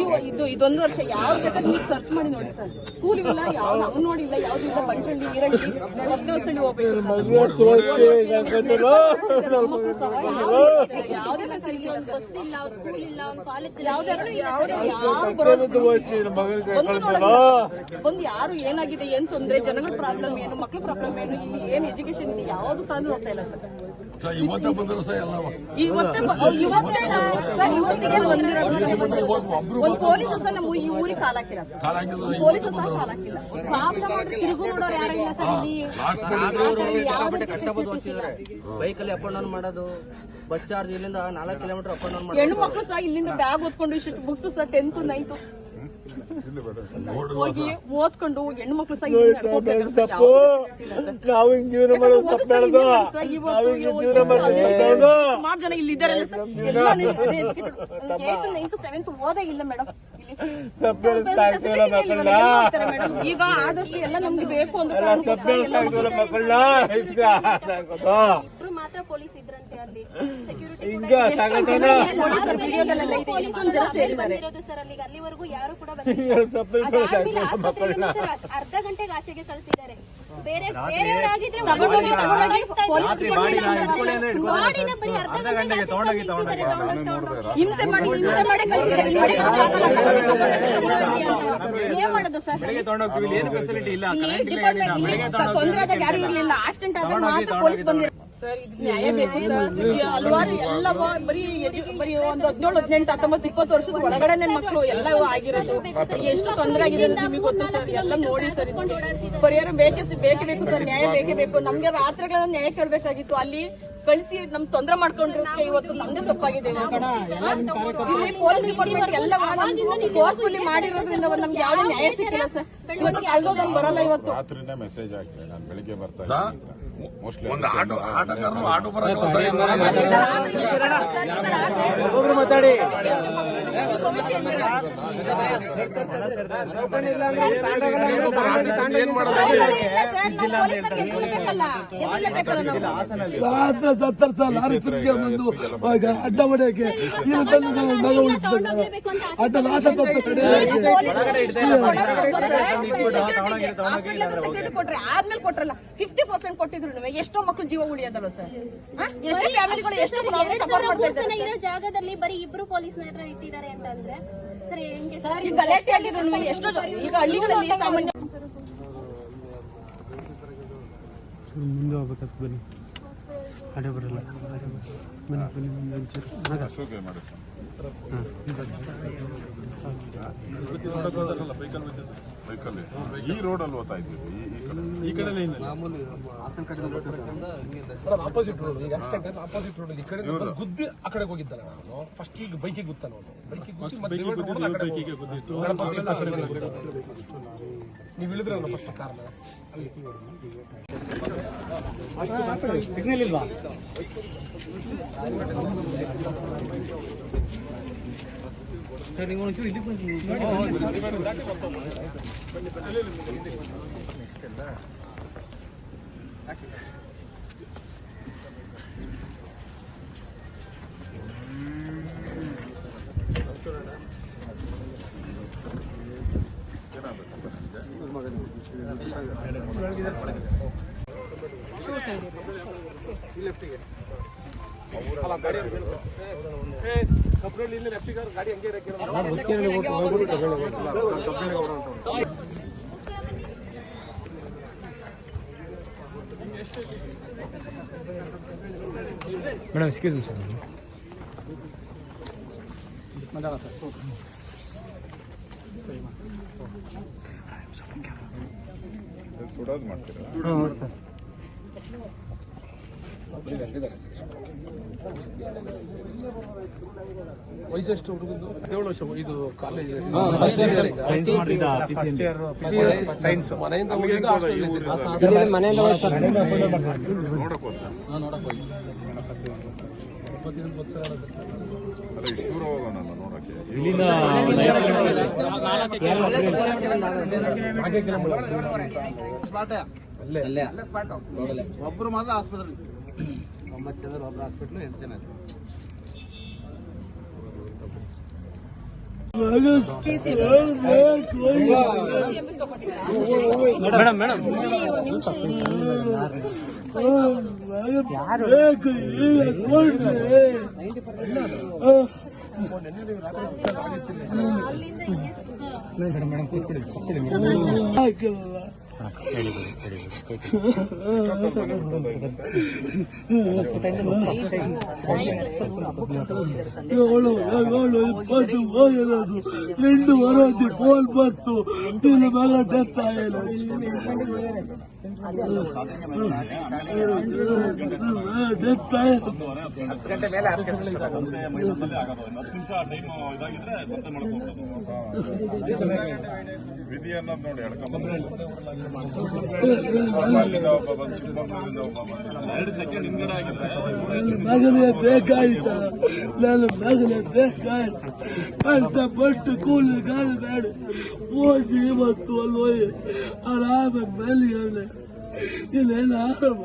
ಇವ್- ಇದು ಇದೊಂದು ವರ್ಷ ಯಾವ ಬೇಕಾದ್ರೆ ನೀವು ಸರ್ಚ್ ಮಾಡಿ ನೋಡಿ ಸರ್. ಸ್ಕೂಲ್ ಇಲ್ಲ ಯಾವ ಅಂಗನವಾಡಿ ನೋಡಿಲ್ಲ ಯಾವ್ದು ಇಲ್ಲ ಬಂಟ್ರಳ್ಳಿ ಈರಳ್ಳಿ ಅಷ್ಟೇ ವರ್ಷದಲ್ಲಿ ಹೋಗ್ಬೇಕು ಯಾವುದೇ ಫೆಸಿಲಿಟಿ ಇಲ್ಲ ಸರ್ ಬಸ್ ಇಲ್ಲ ಸ್ಕೂಲ್ ಇಲ್ಲ ಒಂದು ಕಾಲೇಜ್ ಯಾವುದೇ ಯಾವುದೇ ಯಾರು ಸರ್. ಏನಾಗಿದೆ ಏನ್ ತೊಂದ್ರೆ ಜನಗಳ ಪ್ರಾಬ್ಲಮ್ ಏನು ಮಕ್ಳ ಪ್ರಾಬ್ಲಮ್ ಏನು ಇಲ್ಲಿ ಏನ್ ಎಜುಕೇಶನ್ ಇದೆ ಯಾವ್ದು ಸಹ ನೋಡ್ತಾ ಇಲ್ಲ ಸರ್. ಸರ್, ಇವತ್ತೇ ಬಂದಿರೋ ಸರ್ ಎಲ್ಲ ಇವತ್ತೇ ಇವತ್ತೇ ಸರ್ ಇವತ್ತಿಗೆ ಬಂದಿರೋದು ಸರ್. ಇವತ್ತು. ಒಂದು ಪೊಲೀಸ್ ಸಹ ನಮ್ಮ ಈ ಊರಿಗೆ ಕಾಲಾಕಿಲ್ಲ ಸರ್. ಪೊಲೀಸ್ ಸಹ ಕಾಲಾಕಿಲ್ಲ. ತಿರುಗು ನೋಡೋರು ಯಾರು ಸರ್ ಇಲ್ಲಿ. ಯಾವುದೇ ಕಷ್ಟಪಟ್ಟು ಓದಿಸಿದ್ದಾರೆ ಬೈಕಲ್ಲಿ ಅಪ್ ಅಂಡ್ ಡೌನ್ ಮಾಡೋದು ಬಸ್ ಚಾರ್ಜ್ ಇಲ್ಲಿಂದ ನಾಲ್ಕು ಕಿಲೋಮೀಟರ್ ಅಪ್ ಅಂಡ್ ಡೌನ್ ಮಾಡೋದು ಹೆಣ್ಣು ಮಕ್ಕಳು ಸಹ ಇಲ್ಲಿಂದ ಬ್ಯಾಗ್ ಓದ್ಕೊಂಡು ಇಷ್ಟು ಬುಕ್ಸ್ ಸರ್ ಟೆಂತ್ ನೈನ್ತ್ ಹೋಗಿ ಓದ್ಕೊಂಡು ಹೆಣ್ಣು ಮಕ್ಕಳು ಸಹ. ನಾವು ಹಿಂಗ್ ಜೀವನ. ಸುಮಾರು ಜನ ಇಲ್ಲಿ ಇದ್ದಾರೆ ಸೆವೆಂತ್ ಓದೇ ಇಲ್ಲ ಮೇಡಮ್. ಈಗ ಆದಷ್ಟು ಎಲ್ಲ ನಮ್ಗೆ ಬೇಕು ಇಬ್ರು ಮಾತ್ರ ಪೊಲೀಸ್ ಅಲ್ಲಿ ಸೆಕ್ಯೂರಿಟಿ ಸರ್ ಅಲ್ಲಿಗೆ ಅಲ್ಲಿವರೆಗೂ ಯಾರು ಕೂಡ ಅರ್ಧ ಗಂಟೆಗೆ ಆಚೆಗೆ ಕಳಿಸಿದ್ದಾರೆ. ಬೇರೆ ಬೇರೆಯವರಾಗಿದ್ರೆ ಅರ್ಧ ಗಂಟೆಗೆ ತಗೊಂಡೋಗಿ ಹಿಂಸೆ ಮಾಡಿ ಹಿಂಸೆ ಮಾಡಿ. ಏನ್ ಮಾಡೋದು ಸರ್? ಏನು ಫೆಸಿಲಿಟಿ ಇಲ್ಲ ತೊಂದರೆ ಡಿಪಾರ್ಟ್ಮೆಂಟ್ ಇಲ್ಲಿ ತೊಂದ್ರೆ ಆದಾಗ ಯಾರು ಇರ್ಲಿಲ್ಲ. ಆಕ್ಸಿಡೆಂಟ್ ಆದಾಗ ಮಾತ್ರ ಪೊಲೀಸ್ ಬಂದಿರ ಸರ್ ಇದು ನ್ಯಾಯ ಬೇಕು ಸರ್ ಹಲವಾರು ಎಲ್ಲ ಬರೀ ಬರೀ ಒಂದು ಹದಿನೇಳು ಹದಿನೆಂಟು ಹತ್ತೊಂಬತ್ತು ಇಪ್ಪತ್ತು ವರ್ಷದ ಒಳಗಡೆನೆ ಮಕ್ಕಳು ಎಲ್ಲವೂ ಆಗಿರೋದು. ಎಷ್ಟು ತೊಂದರೆ ಆಗಿದೆ ಅಂತ ನಿಮಗೆ ಗೊತ್ತು ಸರ್ ಎಲ್ಲ ನೋಡಿ ಸರ್ ಇದು. ಪರಿಹಾರ ಬೇಕೇ ಬೇಕೆ ಬೇಕೇ ಸರ್ ನ್ಯಾಯ ಬೇಕೇ ಬೇಕು. ನಮ್ಗೆ ರಾತ್ರಿಗಳ ನ್ಯಾಯ ಕೇಳಬೇಕಾಗಿತ್ತು. ಅಲ್ಲಿ ಕಳಿಸಿ ನಮ್ ತೊಂದರೆ ಮಾಡ್ಕೊಂಡ್ರು. ಇವತ್ತು ನಮ್ದೇ ತಪ್ಪಾಗಿದೆ? ಇಲ್ಲಿ ಪೊಲೀಸ್ ಡಿಪಾರ್ಟ್ಮೆಂಟ್ ಎಲ್ಲ ಫೋರ್ಸ್ಫುಲ್ಲಿ ಮಾಡಿರೋದ್ರಿಂದ ನಮ್ಗೆ ಯಾವ್ದೇ ನ್ಯಾಯ ಸಿಕ್ಕಿಲ್ಲ ಸರ್ ಇವತ್ತು ಕಳ್ದೋದ್ ಬರಲ್ಲ ಇವತ್ತು. ರಾತ್ರಿನೇ ಮೆಸೇಜ್ ಹಾಕಿ ನಾನು ಬೆಳಿಗ್ಗೆ ಬರ್ತಾ ಮಾತಾಡಿ ರಾತ್ರಿ ಸತ್ತರ ಸಲ ಲಾರಿ ಸುತ್ತಿಗೆ ಬಂದು ಅಡ್ಡ ಹೊಡೆಯಕ್ಕೆ ಇಲ್ಲಿ ತಂದು ನಾವು ಮಗ ಉಳಿಸ್ಬೇಕು ಅಡ್ಡ ತಪ್ಪು ಆದ್ಮೇಲೆ ಕೊಟ್ರಲ್ಲ. ಫಿಫ್ಟಿ ಪರ್ಸೆಂಟ್ ಕೊಟ್ಟಿದ್ರು. ಎಷ್ಟೋ ಮಕ್ಕಳು ಜೀವ ಉಳಿಯೋದಲ್ಲ ಸರ್? ಎಷ್ಟೋ ಫ್ಯಾಮಿಲಿಗಳು ಎಷ್ಟು ಸಫರ್ ಮಾಡ್ತಾ ಇದ್ದಾರೆ ಇರೋ ಜಾಗದಲ್ಲಿ ಬರೀ ಇಬ್ರು ನೇತ್ರ ಇಟ್ಟಿದ್ದಾರೆ ಅಂತ ಅಂದ್ರೆ ಸರಿ ಹೆಂಗೆ ಸರ್? ಈ ಗಲಾಟೆ ಆಗಿದ್ರು ಎಷ್ಟೋ ಈಗ ಹಳ್ಳಿಗಳಲ್ಲಿ ಸಾಮಾನ್ಯ ಮುಂದೆ ಹೋಗ್ಬೇಕಂತ ಬನ್ನಿ. ಅಡೆ ಬರಲ್ಲ. ಬನ್ನಿ ಬನ್ನಿ ಮುಂದೆ ಒಂಚೂರು. ಹಾಂ ಬೈಕಲ್ಲಿ ಈ ರೋಡ್ ಓದ್ತಾ ಇದ್ದೀವಿ ಈ- ಈ ಕಡೆ. ಆಪೋಸಿಟ್ ರೋಡ್ ಈಗ ಆಕ್ಸಿಡೆಂಟ್ ಆಪೋಸಿಟ್ ರೋಡ್ ಈ ಕಡೆ ಗುದ್ದಿ ಆ ಕಡೆ ಹೋಗಿದ್ದಲ್ಲ ನಾನು. ಫಸ್ಟ್ ಈಗ ಬೈಕಿಗೆ ಗುತ್ತ ನೋಡು ಬೈಕಿಗೆ ಗುದ್ದಿ ಮತ್ತೆ divide ಹೊಡ್ದು ಆ ಕಡೆ ಹೋದ. ಗಣಪತಿ ಬಸವಣ್ಣ ಗುದ್ದಿದ್ದು. ನೀವು ಇಳಿದ್ರೆ ಫಸ್ಟ್ ಕಾರ್ನ ಅಲ್ಲಿ. ಸರ್ ನೀವು ಒಂಚೂರು ಇಲ್ಲಿ ಬಂದು ಕಬ್ರಲ್ಲಿ ಮೇಡಮ್ ಎಕ್ಸ್ಕ್ಯೂಸ್ ಮಿ ಸರ್ ಸುಡೋದು ಮಾಡ್ತೀರಾ? ಸರ್ ವಯಸ್ಸೆಷ್ಟು ಹುಡುಗಂದು? ಹದಿನೇಳು ವರ್ಷ ಇದು ಕಾಲೇಜ್ ಸೈನ್ಸ್ ಮನೆಯಿಂದ ಒಬ್ರು ಮಾತ್ರ ಆಸ್ಪತ್ರೆ ಒಂಬತ್ತು ಒಬ್ಬರು ಹಾಸ್ಪಿಟ್ಲು ಎಂಟು ಜನ ಮೇಡಮ್ ಮೇಡಮ್ ಮೇಡಮ್. ಈಗ ಕೂತ್ಕೊಳ್ಳಿ ಹಾಕಿಲ್ಲ ಏಳು ಏಳು ಇಪ್ಪತ್ತು ಹೋಗಿರೋದು ಎಂಟು ಬರೋದು ಫೋನ್ ಬಂತು ನಿನ್ನ ಮಗ ಡೆತ್ ಆಗಿಲ್ಲ ಡೆತ್ ಆಗಿಲ್ಲ ವಿಧಿ ಅನ್ನೋದು ನೋಡಿ ಎಡ್ಕೊಂಡ್ಬಂದ್ರೆ ಅಲ್ಲಿಂದ ಒಬ್ಬ ಬಂದು ಚಿಕ್ಕಮಂಗ್ಳೂರಿಂದ ಒಬ್ಬ ಬಂದು ಎರಡು ಸೆಕೆಂಡ್ ಹಿಂದ್ಗಡೆ ಆಗಿದ್ರೆ ನನ್ನ ಮಗನಿಗೆ ಬೇಕಾಯ್ತ ನನ್ನ ಮಗನಿಗೆ ಬೇಕಾಯ್ತು ಕಷ್ಟಪಟ್ಟು ಕೂಲಿ ಗಾಳಿ ಬೇಡ ಓದಿ ಮತ್ತು ಅಲ್ಲಿ ಹೋಗಿ ಆರಾಮ ಮೇಲಿಗೆ ಇಲ್ಲೇನು ಆರಾಮ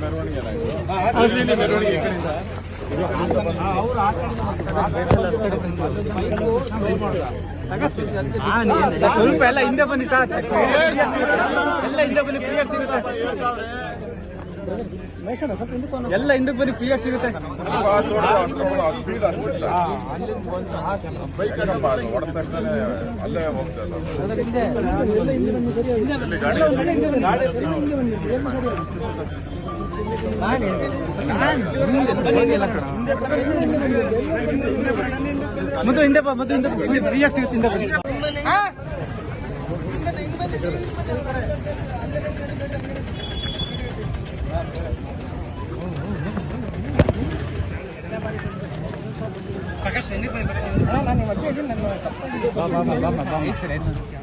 ಮೆರವಣಿಗೆ ಏನಾಯ್ತು ಸ್ವಲ್ಪ ಎಲ್ಲ ಹಿಂದೆ ಬನ್ನಿ ಸರ್ ಎಲ್ಲ ಹಿಂದೆ ಬನ್ನಿ ಫ್ರೀ ಸಿಗುತ್ತೆ ಎಲ್ಲ ಹಿಂದಕ್ಕೆ ಬನ್ನಿ ಫ್ರೀ ಸಿಗುತ್ತೆ ಸ್ಪೀಡ್ ಬಾ ಬಾ ಹಿಂದೆ ಬಾ ಮೊದಲು ಹಿಂದೆ ಫ್ರೀಯಾಗಿ ಸಿಗುತ್ತೆ ಹಿಂದೆ ಬನ್ನಿ ಮೆರವಣಿಗೆ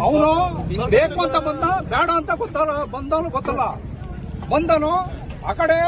ಅವನು ಬೇಕು ಅಂತ ಬಂದ ಬೇಡ ಅಂತ ಗೊತ್ತಲ್ಲ ಬಂದವನು ಗೊತ್ತಲ್ಲ. ಬಂದನು ಆ ಕಡೆ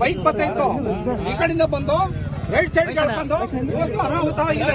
ಬೈಕ್ ಬರ್ತೈತು ಈ ಕಡೆಯಿಂದ ಬಂದು ರೈಟ್ ಸೈಡ್ ಇವತ್ತು ಅನಾಹುತ ಇದೆ